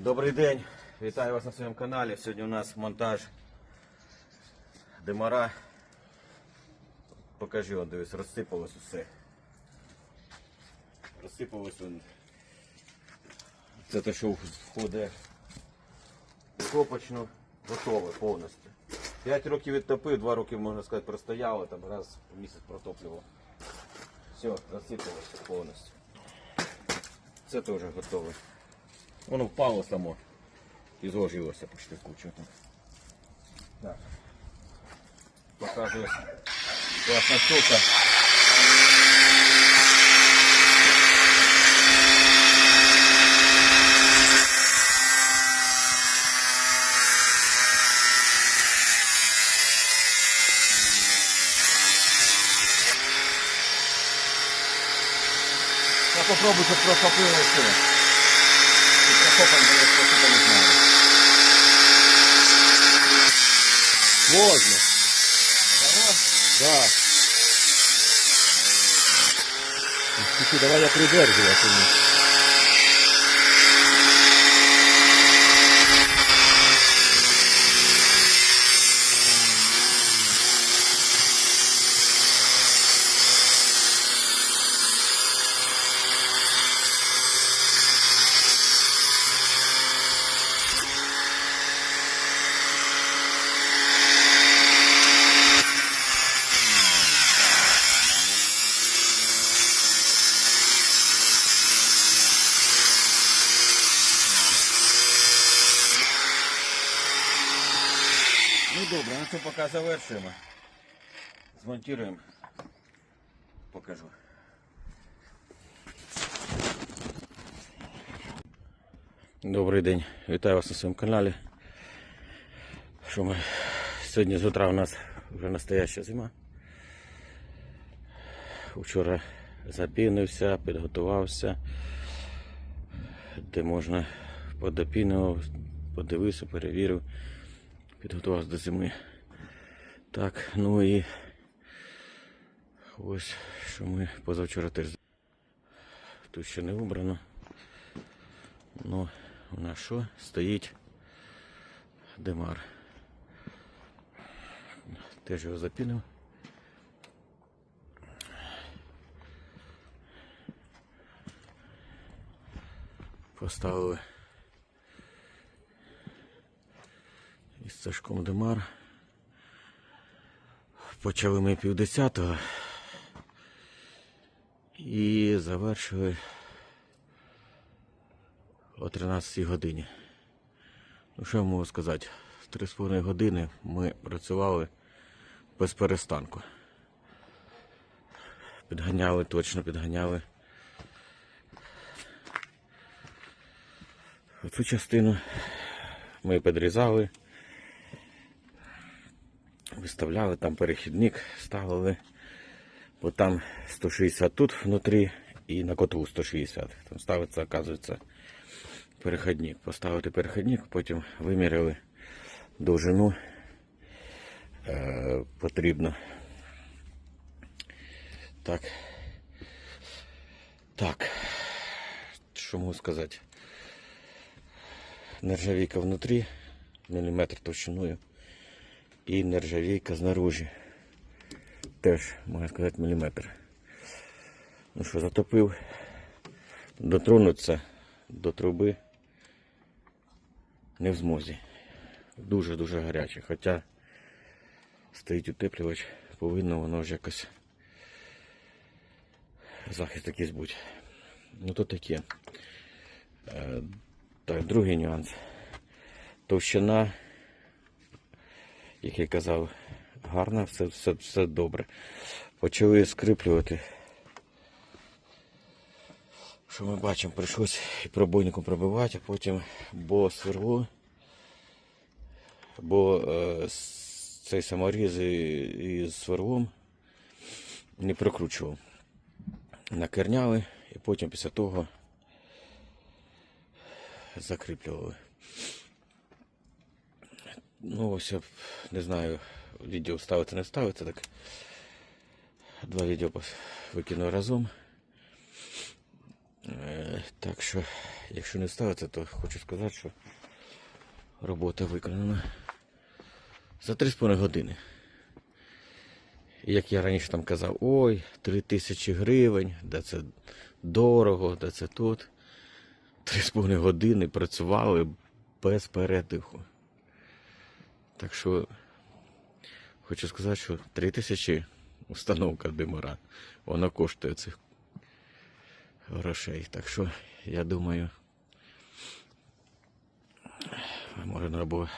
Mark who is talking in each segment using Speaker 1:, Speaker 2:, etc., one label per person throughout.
Speaker 1: Добрий день, вітаю вас на своєму каналі. Сьогодні у нас монтаж демара. Покажи, он, дивись, розсипалось усе. Розсипалось он. Це те, що входить копочну, готове повністю. 5 років відтопив, 2 роки, можна сказати, простояло, там раз в місяць протоплював. Все, розсипалося повністю. Це теж готове. Воно впало само і зложилося почти кучу. Так. Показую класна штука. Я попробую, щоб копом, блядь, просто не знаю. Сложно. Кого? Да. Давай я придерживаю. А це поки завершуємо. Змонтуємо. Покажу. Добрий день, вітаю вас на своєму каналі. Що ми сьогодні з утра у нас вже настояща зима. Вчора запінився, підготувався, де можна подопінував, подивився, перевірив підготувався до зими. Так, ну і ось що ми позавчора теж. Тут ще не убрано. Ну, у нас що? Стоїть демар. Теж його запінив. Поставили із Сашком Демар. Почали ми півдесятого і завершили о 13 годині. Ну що я можу сказати? Три з половиною години ми працювали без перестанку. Підганяли, точно підганяли. Оцю частину ми підрізали. Виставляли там перехідник, ставили, бо там 160 тут внутрі і на котлу 160. Там ставиться, оказується, перехідник. Поставити перехідник, потім виміряли довжину е, потрібно. Так. Так. Що можу сказати? Нержавійка внутрі, міліметр товщиною і нержавійка знаружі. Теж, можна сказати, міліметр. Ну що, затопив, дотронутися до труби не в змозі. Дуже-дуже гаряче. Хоча стоїть утеплювач, повинно воно вже якось захист якийсь бути. Ну то таке. Е, Так, другий нюанс. Товщина як я казав, гарна, все, все, все добре. Почали скріплювати. Що ми бачимо, прийшлось і пробойником пробивати, а потім бо сверло, бо е, цей саморіз із сверлом не прокручував. Накерняли і потім після того закріплювали. Ну, ось я не знаю, відео ставити не ставити, так два відео викину разом. Е, Так що, якщо не ставиться, то хочу сказати, що робота виконана за 3,5 години. Як я раніше там казав, ой, 3 тисячі гривень, де це дорого, де це тут. 3,5 години працювали без передиху. Так що хочу сказати, що 3 тисячі установка димара, вона коштує цих грошей. Так що я думаю, можна було.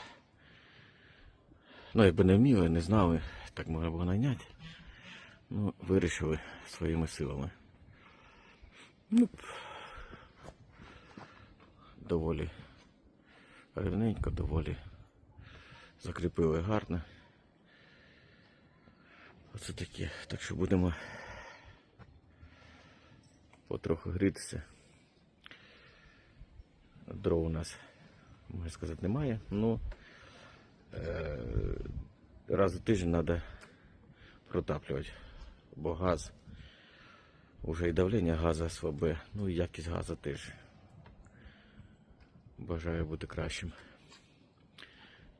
Speaker 1: Ну, якби не вміли, не знали, так можна було найняти. Ну, вирішили своїми силами. Ну, доволі рівненько, доволі закріпили гарно. Оце таке. Так що будемо потроху грітися. Дров у нас, можна сказати, немає. Ну, е, раз у тиждень треба протаплювати, бо газ, уже і давлення газу слабе, ну і якість газу теж. Бажаю бути кращим.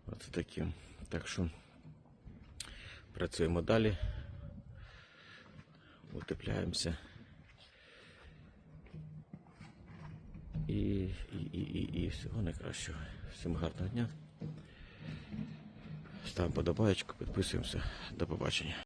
Speaker 1: Оце таким. Так що працюємо далі. Утепляємося. І, і, і, і, і всього найкращого. Всім гарного дня. Ставимо подобаєчку, підписуємося. До побачення.